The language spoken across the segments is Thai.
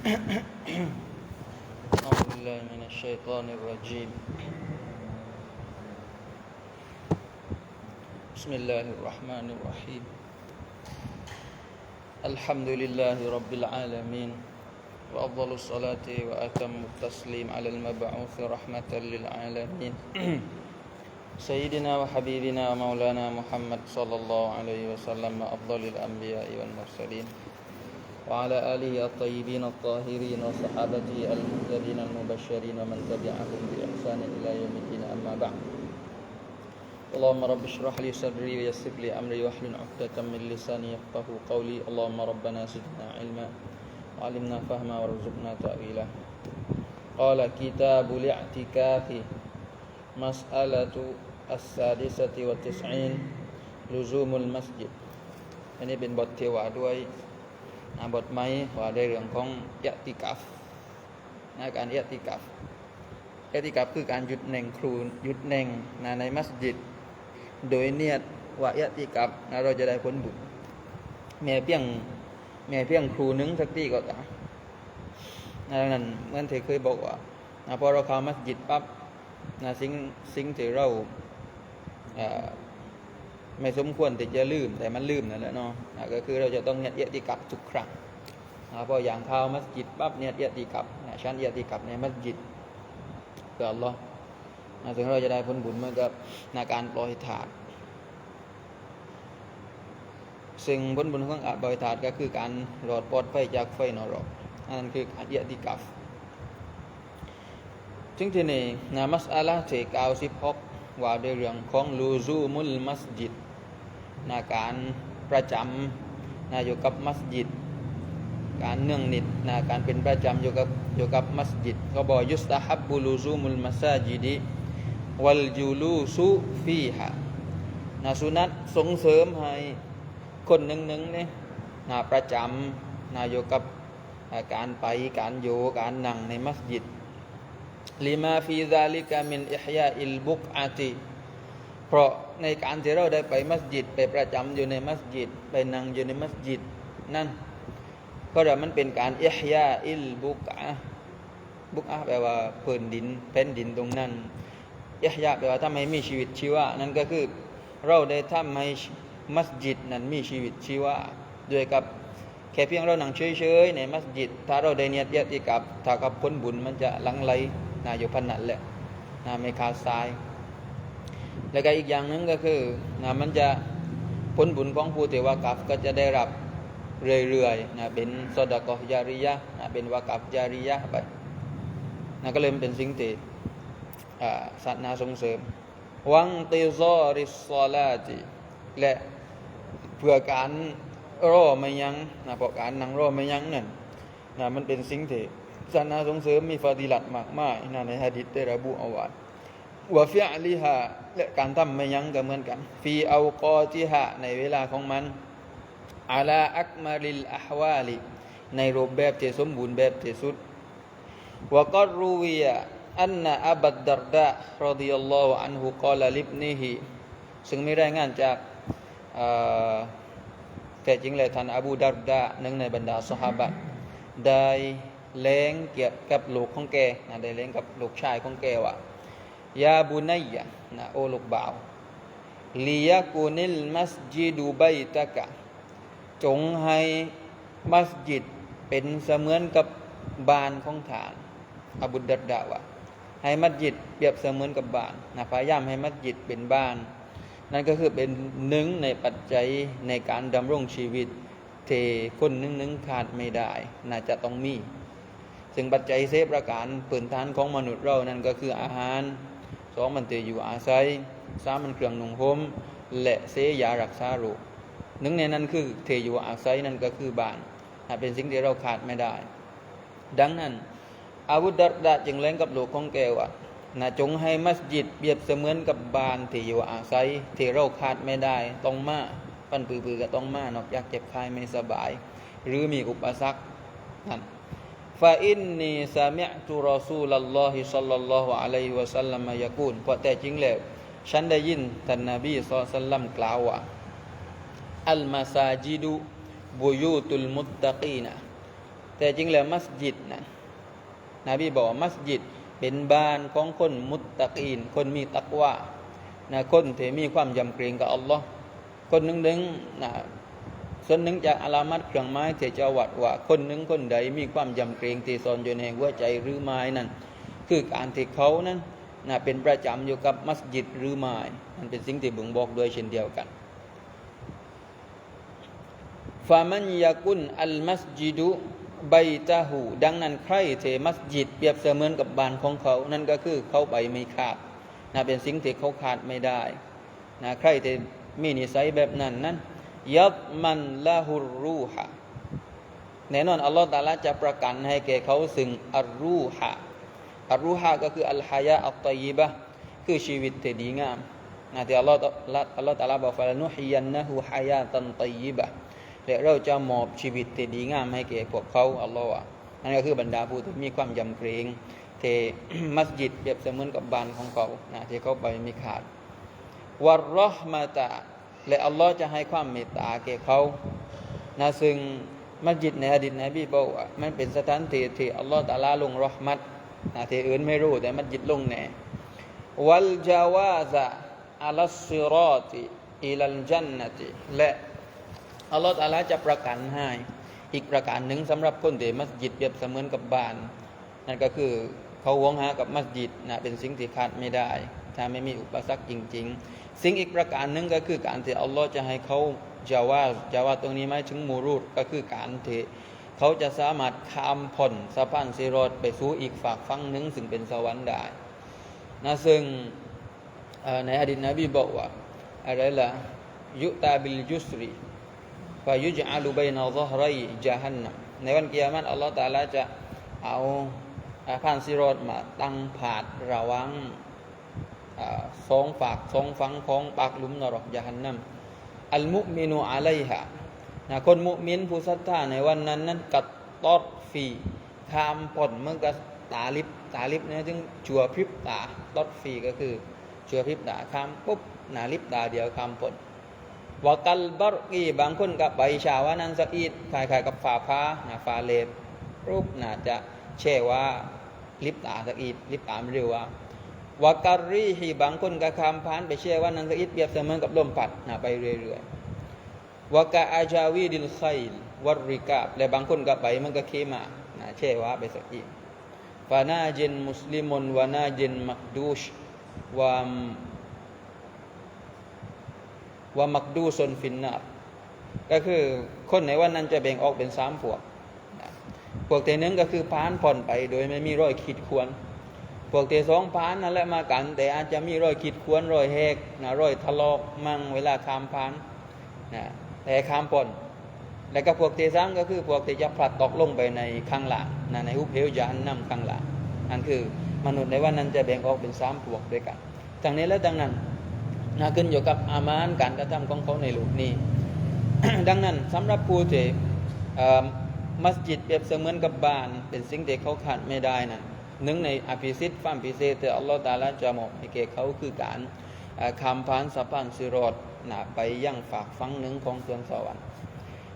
أعوذ بالله من الشيطان الرجيم. بسم الله الرحمن الرحيم. الحمد لله رب العالمين وأفضل الصلاة وأتم التسليم على المبعوث رحمة للعالمين. سيدنا وحبيبنا ومولانا محمد صلى الله عليه وسلم أفضل الأنبياء والمرسلين. وعلى آله الطيبين الطاهرين وصحابته المهتدين المبشرين ومن تبعهم بإحسان إلى يوم الدين أما بعد اللهم رب اشرح لي صدري ويسر لي أمري واحلل عقدة من لساني يفقه قولي اللهم ربنا زدنا علما وعلمنا فهما وارزقنا تأويلا قال كتاب الاعتكاف مسألة السادسة والتسعين لزوم المسجد อันนี้เป็นบทเทวาด้วยนะ บทไหมว่าในเรื่องของยะติกัฟนะการยะติกัฟยะติกัฟคือการหยุดเน่งครูหยุดเน่งนะในมัสยิด โดยเนียดว่ายะติกัฟนะเราจะได้ผลบุญแม่เพียงแม่เพียงครูนึงสักที่ก็ตามนะดังนั้นเมื่อนที่เคยบอกว่าพอเราเข้ามัสยิดปั๊บนะสิ่งสิ่งที่เราเไม่สมควรที่จะลืมแต่มันลืมนั่นแหละเนาะก็คือเราจะต้องเนียดเอียติกับทุกครั้งอะพออย่างเข้ามัสยิดปั๊บเนียดเอียติกับนะชั้นเอียติกับในมัสยิดเพื่ออัลอนะถึงเราจะได้ผลบุญเหมือนกับในการปล่อยถาดซึ่งผลบุญของการปล่อยถาดก็คือการรอดปลอดภัยจากไฟนรกอันนั้นคือการเอียติกับจึงที่นี่นะมัสอาละที่เก้าสิบหกว่าด้วยเรื่องของลูซูมุลมัสยิด นะการประจำนะอยู่กับมัสยิด การเนื่องนิดนะการเป็นประจำอยู่กับอยู่กับมัสยิดเขาบอกยุสตาฮับบุลูซูมุลมัสยิดิวัลจูลูซูฟีฮะนะสุนัตส่งเสริมให้คนหนึ่งหนึ่งเนี่ยนะประจำนะอยู่กับการไปการอยู่การนั่งในมัสยิดลิมาฟีซาลิกามินอิฮยาอิลบุกอาติ เพราะในการที่เราได้ไปมัสยิด ไปประจำอยู่ในมัสยิด ไปนั่งอยู่ในมัสยิดนั่นก็เรามันเป็นการอิฮยาอิลบุกอะบุกอะแปลว่าพื้นดินแผ่นดินตรงนั้นอิฮยาแปลว่าทำให้มีชีวิตชีวะนั่นก็คือเราได้ทำให้มัสยิดนั้นมีชีวิตชีวะด้วยกับแค่เพียงเรานั่งเฉยๆในมัสยิด ถ้าเราได้เนียดเยติกับถ้ากับผลบุญมันจะหลังไหลนาอยู่พันนั้นแหละนาไม่ขาดสาย แล้วก็อีกอย่างหนึ่งก็คือนะมันจะผลบุญของผู้เทวากับก็จะได้รับเรื่อยๆนะเป็นสดกอจาริยะนะเป็นวากับจาริยะไปนะก็เลยมันเป็นสิ่งที่ศาสนาส่งเสริม วังติซอริสซอลาติและเพื่อการรอไม่ยั้งนะเพราะการนั่งรอไม่ยั้งนั่นนะมันเป็นสิ่งที่ศาสนาส่งเสริมมีฟาดิลัตมากมายนะในฮะดิษได้ระบุเอาไว้ วะฟิอลิฮาและการทำไม่ยั้งก็เหมือนกันฟีเอากอจิฮะในเวลาของมันอาลาอักมาริลอะฮวาลิในรูปแบบที่สมบูรณ์แบบที่สุดวะกัรูวียอันนะอับดดารดะรดิยัลลอฮุอันฮุกอลลิบนิฮิซึ่งมีรายงานจากแต่จริงเลยท่านอบูดารดะหนึ่งในบรรดาสหายได้เล้งเกี่ยวกับลูกของแกนะได้เล้งกับลูกชายของแกว่า ยาบุนัยยะนะโอลูกบ่าวลียกุนิลมัสยิดูไบตะกะ จงให้มัสยิดเป็นเสมือนกับบ้านของฐาน อบุดดัดดาวะให้มัสยิดเปรียบเสมือนกับบ้านนะพยายามให้มัสยิดเป็นบ้าน นั่นก็คือเป็นหนึ่งในปัจจัยในการดำรงชีวิตเทคนหนึ่งหนึ่งขาดไม่ได้น่าจะต้องมี ซึ่งปัจจัยเซฟประการพื้นฐานของมนุษย์เรานั่นก็คืออาหาร สองมันเตอยู่อาศัยสามมันเครื่องนุ่งห่มและเสยารักษาโรคหนึ่งในนั้นคือเทอยู่อาศัยนั่นก็คือบ้านเป็นสิ่งที่เราขาดไม่ได้ ดังนั้น อาวุธดัดดะจึงเล่งกับลูกของแกว่านะจงให้มัสยิดเปรียบเสมือนกับบ้านที่อยู่อาศัยที่เราขาดไม่ได้ ต้องมาปั้นปือๆก็ต้องมานอกจากเจ็บไข้ไม่สบาย หรือมีอุปสรรคนั่น ฟาอินนีซามิอตุรอซูลัลลอฮิซัลลัลลอฮุอะลัยฮิวะสัลลัมยะกูลเพราะแต่จริงแล้ว ฉันได้ยินท่านนบีศ็อลลัลลอฮุอะลัยฮิวะสัลลัมกล่าวว่าอัลมาซาจิดุบุยูตุลมุตตะกีนะแต่จริงแล้วมัสยิดนะนบีบอกว่ามัสยิดเป็นบ้านของคนมุตตะกีน คนมีตักวานะคนที่มีความยำเกรงกับอัลลอฮ์คนหนึ่งหนึ่งนะ ส่วนหนึ่งจากอาลามัดเครื่องไม้ที่จะวัดว่าคนหนึ่งคนใดมีความยำเกรงที่ซอนอยู่ในหัวใจหรือไม้นั่นคือการที่เขานั้นนะเป็นประจำอยู่กับมัสยิดหรือไม้มันเป็นสิ่งที่บ่งบอกด้วยเช่นเดียวกันฟามันยากุนอัลมัสยิดุใบตาหูดังนั้นใครเทมัสยิดเปรียบเสมือนกับบ้านของเขา นั่นก็คือเขาไปไม่ขาดนะเป็นสิ่งที่เขาขาดไม่ได้นะใครที่มีนิสัยแบบนั้นนั้น ยับมันละหุรูฮะแน่นอนอัลลอฮฺตาลาจะประกันให้แก่เขาซึ่งอัลรูฮะอัลรูฮะก็คืออัลฮายะอัลตยิบะคือชีวิตที่ดีงามนะที่อัลลอฮฺอัลลอฮฺตาลาบอกว่านุฮิยันนะฮูฮายาตันตยิบะและเราจะมอบชีวิตที่ดีงามให้แก่พวกเขาอัลลอฮฺอะนั่นก็คือบรรดาผู้ที่มีความยำเกรงที่มัสยิดเปรียบเสมือนกับบ้านของเขานะที่เขาไปไม่ขาดวะรห์มาตา และอัลลอฮ์จะให้ความเมตตาแก่เขานะซึ่งมัสยิดในอดีตนบีบอกว่ามันเป็นสถานที่ที่อัลลอฮ์ตะลาลงรอห์มัตนะที่อื่นไม่รู้แต่มัสยิดลงแน่วัลจาวาซะอัลซิรอติอิลัลจันนติและอัลลอฮ์ตะลาจะประกันให้อีกประการหนึ่งสำหรับคนที่มัสยิดเปรียบเสมือนกับบ้าน นั่นก็คือ เขาหวงหากับมัสยิดนะเป็นสิ่งที่ขาดไม่ได้ ถ้าไม่มีอุปสรรคจริง ๆ สิ่งอีกประการหนึ่งก็คือการที่อัลลอฮ์จะให้เขาจาว่าจาว่าตรงนี้ไหมถึงมูรูดก็คือการที่เขาจะสามารถข้ามผ่อนสะพานซีรอดไปสู่อีกฝากฝั่งหนึ่งซึ่งเป็นสวรรค์ได้นะซึ่งในอดีตนบีบอกว่าอะไรล่ะยุตาบิลยุสรีฟายุจอาลูบัยนาซฮรัยจาฮันนัมในวันกิยามัตอัลลอฮ์ตาลาจะเอา ผ่านซีรดมาตั้งผาดระวังสองฝากสองฟังของปากลุมนรกยาหันนัมอัลมุมินูอะลัยฮะนะคนมุมินผู้ศรัทธาในวันนั้นนั้นกัดตอดฟีคามผ่นเมื่อกับตาลิบตาลิบเนี่ยจึงจัวพริบตาตอดฟีก็คือจัวพริบตาคามปุ๊บนาลิบตาเดียวคามผ่นวกัลบารกีบางคนกับใบชาวานันสอีดคล้ายๆกับฝาฟ้านะฟ้าเลนรูปน่าจะเช่ว่า ลิบตาสักอีดลิบตามเรียกว่าวาการีฮีบางคนก็คำพานไปเชื่อว่านันสักอีดเปรียบเสมือนกับลมพัดนะไปเรื่อยๆวากาอาจาวีดิลไคลวัริกาบและบางคนก็ไปมันก็เคมานะเชื่อว่าไปสักอีดฟานาเจนมุสลิมนวานาเจนมักดูชวามว่ามักดูซนฟินนาก็คือคนในวันนั้นจะแบ่งออกเป็นสามพวก พวกเทนึงก็คือพานผ่อนไปโดยไม่มีรอยขีดควรพวกเทสองพานนั่นแหละมากัน แต่อาจจะมีรอยขีดควรรอยแหกนะรอยทะลอกมั่งเวลาข้ามพานนะแต่ข้ามผ่อนแล้วก็พวกเทซังก็คือพวกที่จะพลัดตกลงไปในข้างหลังนะในหุบเหวยานนำข้างหลังนั่นคือมนุษย์ในวันนั้นจะแบ่งออกเป็นสามพวกด้วยกันดังนี้และดังนั้นนะขึ้นอยู่กับอามานการกระทำของเขาในโลกนี้ ดังนั้นสำหรับผู้ที่ มัสยิดเปรียบเสมือนกับบ้าน เป็นสิ่งที่เขาขาดไม่ได้นั่นหนึ่งในอภิสิทธิ์ฟัมพิเศษที่อัลลอฮฺตาลาจะมอบให้แก่เขาคือการคำพานสะพานสิรอดนะไปยังฝากฟังหนึ่งของสวนสวรรค์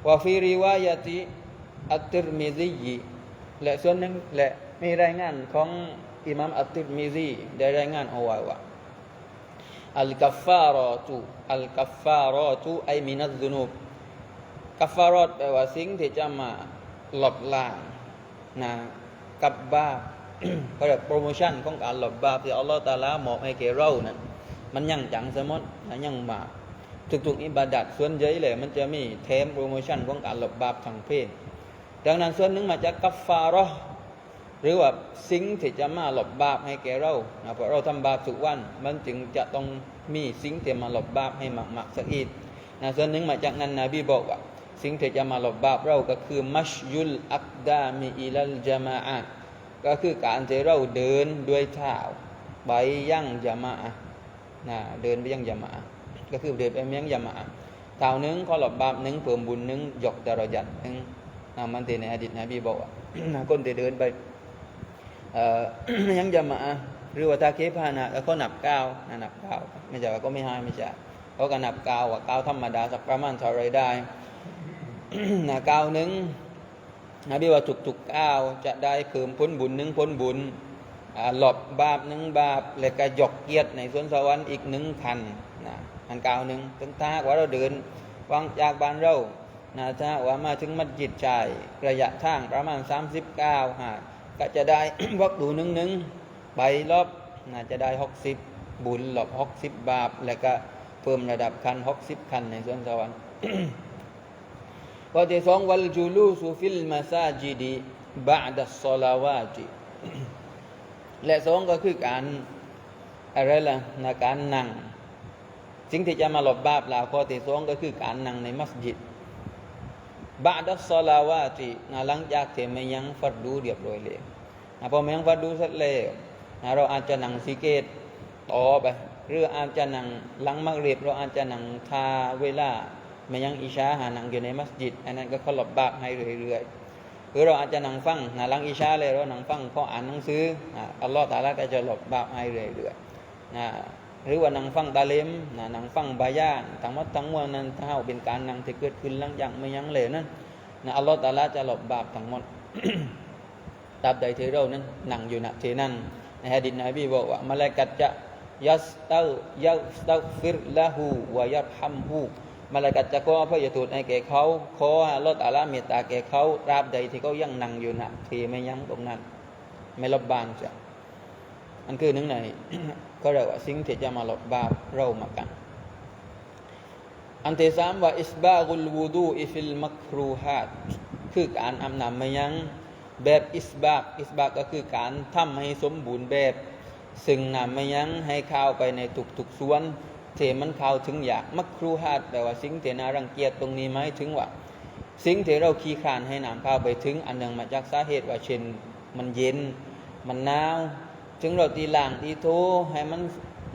วาฟิริวายติอัตติรมิซียีและส่วนหนึ่งและมีรายงานของอิหมัมอัตติรมิซีได้รายงานเอาไว้ว่าอัลกัฟฟารอตุอัลกัฟฟารอตุไอมินัซซุนูบกัฟฟารอตแปลว่าสิ่งที่จะมา หลบล้านะกับบาปเขาเรียกโปรโมชั่นของการหลบบาปที่อัลลอฮฺตาลามอบให้แก่เรานั้นมันยังจังสมมตินะยังมาทุกๆอิบาดัดส่วนใหญ่เลย มันจะมีเทมโปรโมชั่นของการหลบบาปทางเพศดังนั้นส่วนหนึ่งมาจากกัฟฟารอหรือว่าสิ่งที่จะมาหลบบาปให้แก่เรานะเพราะเราทำบาปทุกวัน มันจึงจะต้องมีสิ่งที่มาหลบบาปให้มากๆสักอีกนะส่วนหนึ่งมาจากนั้นนบีบอกว่า สิ่งที่จะมาหลบบาปเราก็คือมัชยุลอักดามีอิลัลจามาอะก็คือการที่เราเดินด้วยเท้าไปยั่งจามาอะนะเดินไปยั่งจามาอะก็คือเดินไปยั่งจามาอะเท้านึงก็หลบบาปนึงเพิ่มบุญนึงยกดารยัดนึงนะมันที่ในอดีตนบีบอกว่าคนที่เดินไปยังจะมาหรือว่าตาเคพานะแล้วก็นับก้าวนับก้าวไม่ใช่ว่าก็ไม่ให้ไม่ใช่เขาก็นับก้าวว่าก้าวธรรมดาสักประมาณเท่าไรได้ นะก้าวหนึ่งนบีว่าทุกๆก้าวจะได้เพิ่มพ้นบุญหนึ่งพ้นบุญหลบบาปหนึ่งบาปและก็หยกเกียรติในสวนสวรรค์อีกหนึ่งพันนะพันก้าวหนึ่งถึงถ้าหากว่าเราเดินวางจากบ้านเรานะถ้าว่ามาถึงมัสยิดชายระยะทางประมาณ30ก้าวฮะก็จะได้วักดูหนึ่งหนึ่งไปรอบน่าจะได้หกสิบบุญหลบหกสิบบาป และก็เพิ่มระดับคันหกสิบคันในสวนสวรรค์ ข้อที่สองวัลจูลูสุฟิลมาซาจิดีบาดัสซลาวาจิและสองก็คือการอะไรล่ะนะการนั่งสิ่งที่จะมาหลบบาปลาข้อที่สองก็คือการนั่งในมัสยิดบาดัสซลาวาจินะหลังจากที่ไม่ยังฟัดดูเรียบร้อยเลยนะพอไม่ยังฟัดดูเสร็จแล้วนะเราอาจจะนั่งสิเกตต่อไป หรืออาจจะนั่งหลังมักเรียบเราอาจจะนั่งทาเวลา ไม่ยังอิชาหานังอยู่ในมัสยิด อันนั้นก็ขาหลบบาปให้เรื่อยๆหรือเราอาจจะนั่งฟังนะลังอิชาเลยเราหนังฟังเขาอ่านหนังสืออัลลอฮฺตาลาก็จะหลบบาปให้เรื่อยๆนะหรือว่านั่งฟังตาเลมนะนั่งฟังบายานทั้งหมดทั้งมวลนั้นถ้าเอาเป็นการนั่งที่เกิดขึ้นหลังจากไม่ยังเลยนั้นนะอัลลอฮฺตาลาจะหลบบาปทั้งหมดตราบใดที่เรานั้นนั่งอยู่ณที่นั้นในฮะดิษนบีบอกว่ามาลากัดจะยัสตายัสตัฟิรละหูวายับฮัมหู มาลากัดจะขอพระยาทูตให้แก่เขาขอลลอาลาเมตตาแก่เขาราบใดที่เขายังนั่งอยู่นะที่ไม่ยั้งตรงนั้น ไม่ลบบานจ้ะอันคือหนึ่งในก็เรียกว่าสิ่งที่จะมาลบบาปเรามากัน อันที่สามว่าอิสบากุลวูดูอิฟิลมักรูฮัดคือการอาบน้ำไม่ยั้งแบบอิสบากอิสบากก็คือการทำให้สมบูรณ์แบบ ซึ่งนำไม่ยั้งให้เข้าไปในทุกๆส่วน เทมันเข้าถึงอยาก มักครูฮาดแปลว่าสิ่งที่น่ารังเกียจตรงนี้ไหมถึงว่า สิ่งที่เราขี้ขานให้น้ำเข้าไปถึงอันหนึ่งมาจากสาเหตุว่าเช่นมันเย็น มันหนาว ถึงเราตีล่างตีโทให้มัน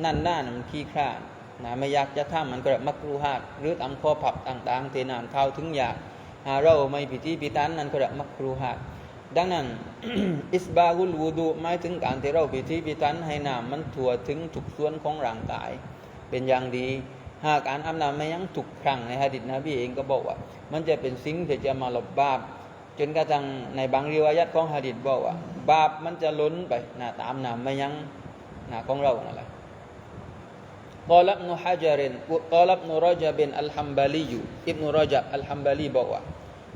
นั่นหน้ามันขี้ขานนะไม่อยากจะทำมันก็มักครูฮาดหรือตามข้อผับต่างๆ เที่น้ำเข้าถึงอยากหาเราไม่พิธีพิธันนั่นก็มักครูฮาดดังนั้นอิสบากุลวูดูหมายถึงการที่เราพิธีพิธันให้น้ำมันทั่วถึงทุกส่วนของร่างกาย เป็นอย่างดี หากอ่านอัมนาไม่ยังถูกครั้งในฮะดิษนะพี่เองก็บอกว่า มันจะเป็นสิ่งที่จะมาลบบาปจนกระทั่งในบางเรีวายัดของฮะดิษบอกว่า บาปมันจะล้นไปนะตามนาไม่ยังนะของเราอะไรกอลับนุฮะจารินกอลับนุรจับินอัลฮัมบาลียูอิบนุรจับอัลฮัมบาลีบอกว่า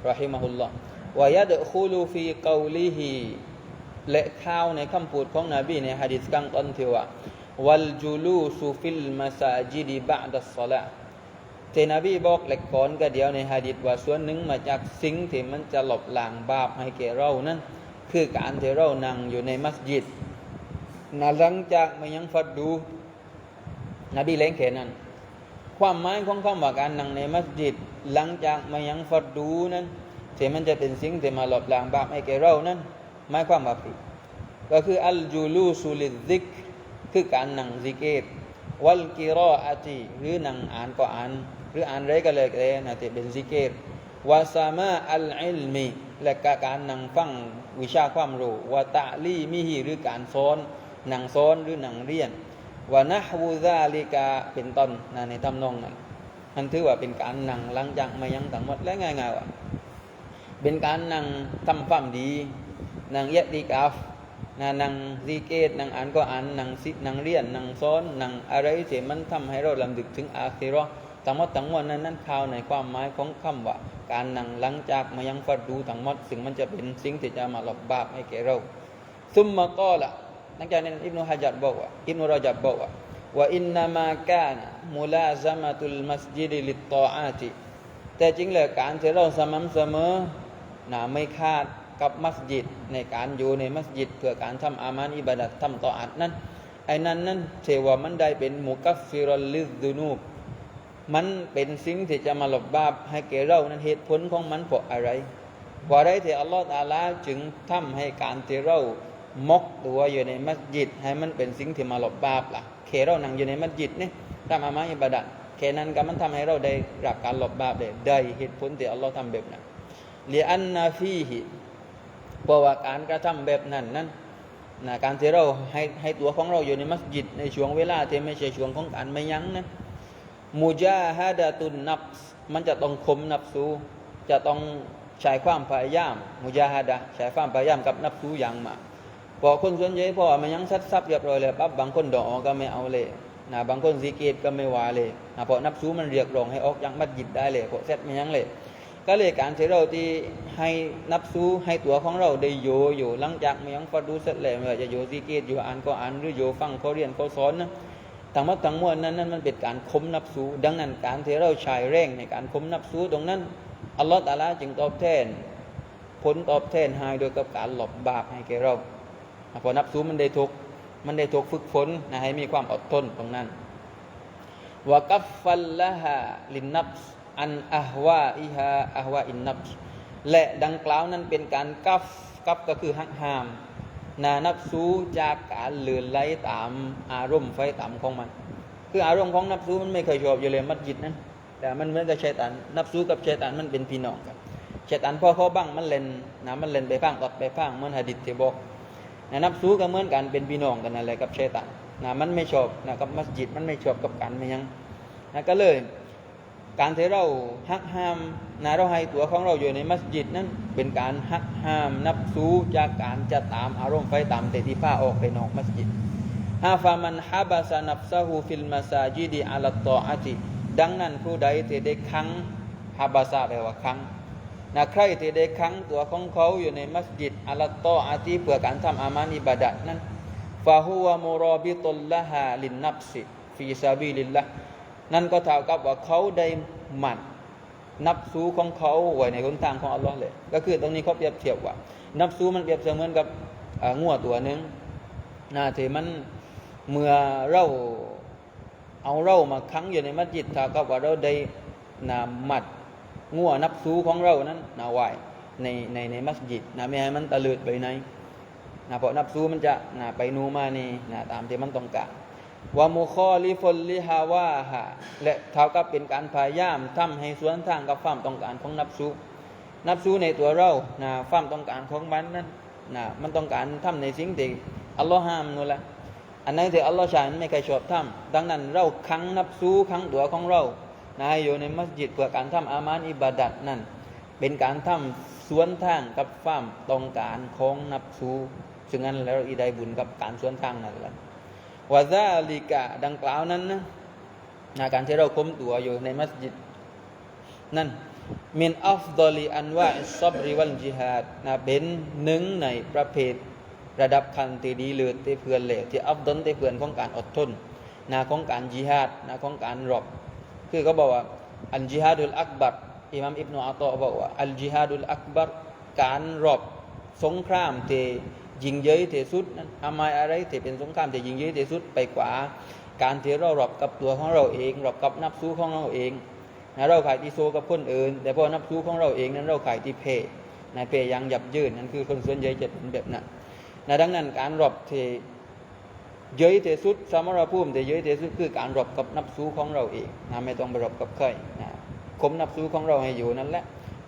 รอฮิมะฮุลลอฮ์วยะดคูลูฟีกาลีฮีและข้าวในคำพูดของนบีในฮะดิษกลางต้นที่ว่า วัลจูลูซูฟิลมาซาจิดีบะดัสซอละเทนบีบอกเล็กก่อนก็เดียวในฮะดิษว่าส่วนหนึ่งมาจากสิ่งที่มันจะหลบหลางบาปให้แก่เรานั้นคือการที่เรานั่งอยู่ในมัสยิดนะหลังจากมายังฟัดดู นบีเล้งแค่นั้น ความหมายของคำว่าการนั่งในมัสยิด หลังจากมายังฟัดดูนั้นที่มันจะเป็นสิ่งที่มาหลบหลางบาปให้แก่เรานั้นหมายความว่าก็คืออัลจูลูซูลิซิก คือการนั่งซิกเกตวัลกิรออาตีหรือนั่งอ่านก็อ่าน หรืออ่านไรก็เลยแต่นะเป็นซิกเกตวาซามาอัลอิลมีและการนั่งฟังวิชาความรู้วาตะลีมิฮีหรือการสอนนั่งสอนหรือนั่งเรียนวานะฮูซาลิกาเป็นต้นนะในทำนองนั้นมันถือว่าเป็นการนั่งหลังจากมายังทั้งหมดและง่ายๆว่าเป็นการนั่งทำความดีนั่งเยติกาฟ นะนังซีเกตนังอ่านก็อ่านนังซินั่งเรียนนังซ้อนนังอะไรที่มันทำให้เราลำดึกถึงอาคิรอทั้งหมดทั้งมวลนั้นนั้นข่าวในความหมายของคำว่า การนั่งหลังจากมายังฟัดดูทั้งหมดซึ่งมันจะเป็นสิ่งที่จะมาหลบบาปให้แก่เราซุมมาก็ละหลังจากนั้นอิบนุฮะจัดบอกว่าอิบนุรอจับบอกว่าว่าอินนามากานะมุลาซามะตุลมัสยิดลิตตออาติแต่จริงแล้วการที่เราสม่ำเสมอนะไม่คาด กับมัสยิดในการอยู่ในมัสยิด เพื่อการทำอามานอิบาดัตทำต่ออัดนั้นไอ้นั้นนั้นเทวามันได้เป็นมุกัฟฟิรลิซูนูบมันเป็นสิ่งที่จะมาหลบบาปให้แก่เรานั้นเหตุผลของมันเพราะอะไรเพราะอะไรที่อัลลอฮฺตาลาจึงทำให้การที่เรามกตัวอยู่ในมัสยิด ให้มันเป็นสิ่งที่มาหลบบาปล่ะแค่เรานั่งอยู่ในมัสยิดเนี่ยทำอามานอิบาดัตแค่นั้นก็มันทำให้เราได้รับการหลบบาปได้ได้เหตุผลที่อัลลอฮฺทำแบบนั้นเลียนนาฟีฮิ เพราะว่าการกระทำแบบนั้นนั้นนะการที่เราให้ให้ตัวของเราอยู่ในมัสยิดในช่วงเวลาที่ไม่ใช่ช่วงของการไม่ยั้งนะมูจาฮาดาตุนนับมันจะต้องคมนับสูจะต้องใช้ความพยายามมุจาฮดะใช้ความพยายามกับนับซูอย่างมากพอคนส่วนใหญ่พอมันยังซัดซับเรียบร้อยเลยปั๊บบางคนดอกก็ไม่เอาเลยนะบางคนซีเกตก็ไม่วาเลยนะเพราะนับซูมันเรียกร้องให้ออกยังมัดยิดได้เลยเพราะเซ็ตไมันยังเลย ก็เลยการที่เราที่ให้นับซูให้ตัวของเราได้โยอยู่หลังจากมันยังฟัดดูเสร็จแล้วจะโยซีเกตอยู่อ่านก็อ่านหรือโยฟังเขาเรียนเขาสอนนะทั้งหมดทั้งมวลนั้นนั้นมันเป็นการคมนับซูดังนั้นการที่เราใช้แรงในการคมนับซูตรงนั้นอัลลอฮฺตาลาจึงตอบแทน ผลตอบแทนให้โดยกับการหลบบาปให้แก่เราพอนับซูมันได้ทุกมันได้ทุกฝึกฝนนะให้มีความอดทนตรงนั้นวกัฟฟัลละฮะลินนับ อันอะฮวาอิฮาอะฮวาอินนับและดังกล่าวนั้นเป็นการกัฟกัฟก็คือหักห้าม นานับซูจากการเลือนไหลตามอารมณ์ไฟต่ำของมัน คืออารมณ์ของนับซูมันไม่เคยชอบอยู่เลยมัดจิตนั้นแต่มันเหมือนกับชัยตันนับซูกับชัยตันมันเป็นพี่น้องกันชัยตันพ่อเขาบ้างมันเล่นนะมันเล่นไปฟังอดไปฟังเหมือนหะดิษที่บอกนะนับซูก็เหมือนกันเป็นพี่น้องกันอะไรกับชัยตันนะมันไม่ชอบนะกับมัสยิดมันไม่ชอบกับการไม่ยังนะก็เลย การที่เราหักห้ามนะเราให้ตัวของเราอยู่ในมัสยิดนั้นเป็นการหักห้ามนับซูจากการจะตามอารมณ์ไฟตามเตติผ้าออกไปนอกมัสยิดฮาฟามันฮาบาสนับซาฮูฟิลมาซาจิดีอัลตออาติดังนั้นผู้ใดที่ได้คังฮาบาซาแปลว่าคังนะใครที่ได้คังตัวของเขาอยู่ในมัสยิดอัลตออาติเพื่อการทำอามานิบาดัดนั้นฟาฮูวะมูรอบิตุลละฮาลินนับสิฟีซาบิลิลละ นั่นก็เท่ากับว่าเขาได้หมั่นนับซูของเขาไว้ในหนทางของอัลลอฮ์เลย ก็คือตรงนี้เขาเปรียบเทียบว่า นับซูมันเปรียบเสมือนกับงัวตัวหนึ่งนะที่มันเมื่อเราเอาเรามาคั้งอยู่ในมัสยิดถ้ากับว่าเราได้นามัดงัวนับซูของเรานั้นนาไว้ในในในมัสยิดนะไม่ให้มันตะลืดไปไหนนะเพราะนับซูมันจะนะไปนูมานี่นะตามที่มันต้องการ วามุคอลิฟลลิฮาวาฮะและเท่ากับเป็นการพยายามทำให้สวนทางกับความต้องการของนับซูนับซูในตัวเรานะความต้องการของมันนั้นนะมันต้องการทำในสิ่งที่อัลลอฮ์ห้ามนู่นแหละอันนั้นที่อัลลอฮ์ชาไม่เคยชอบทำดังนั้นเราคั้งนับซูคั้งตัวของเรานะอยู่ในมัสยิดเพื่อการทำอามานอิบาดัดนั่น เป็นการทำสวนทางกับความต้องการของนับซูซึ่งนั้นแล้วอีได้บุญกับการสวนทางนั่นแหละ วาซาลิกะดังกล่าวนั้นนะนะการที่เราคุมตัวอยู่ในมัสยิดนั่นมินอัฟดอลีอันว่าซับริวัลจิฮาดนะเป็นหนึ่งในประเภทระดับคันที่ดีเลือที่เพื่อนเหลวที่อัฟดอนที่เพื่อนของการอดทนนะของการจิฮาดนะของการรบคือเขาบอกว่าอัลจิฮาดุลอักบัรอิมามอิบนุอัตตอบอกว่าอัลจิฮาดุลอักบัรการรบสงครามที่ ยิงเย้ยที่สุดนั้นทำไมอะไรที่เป็นสงครามที่ยิงเย้ยที่สุดไปกว่า การที่เรารบกับตัวของเราเองรบกับนับสู้ของเราเองนะเราขายที่โซกับคนอื่น แต่พอนับสู้ของเราเองนั้นเราขายที่เพในเพยังหยับยืนนั่นคือคนส่วนใหญ่จะเป็นแบบนั้นนะดังนั้นการรบที่เย้ยที่สุดสมรภูมิที่เย้ยที่สุดคือการรบกับนับสู้ของเราเองนะไม่ต้องไปรบกับใครนะคมนับสู้ของเราให้อยู่นั่นแหละ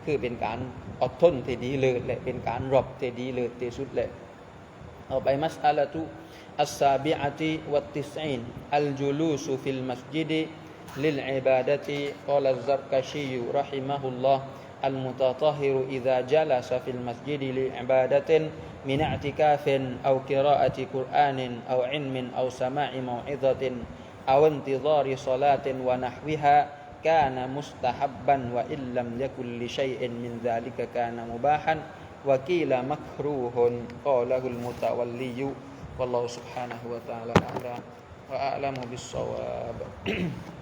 คือเป็นการอดทนที่ดีเลยและเป็นการรบที่ดีเลยที่สุดเลย المسألة السابعة والتسعين الجلوس في المسجد للعبادة قال الزرقشي رحمه الله: المتطهر إذا جلس في المسجد لعبادة من اعتكاف أو قراءة قرآن أو علم أو سماع موعظة أو انتظار صلاة ونحوها كان مستحبا وإن لم يكن لشيء من ذلك كان مباحا. وقيل مكروه قاله المتولي والله سبحانه وتعالى أعلم وأعلم بالصواب.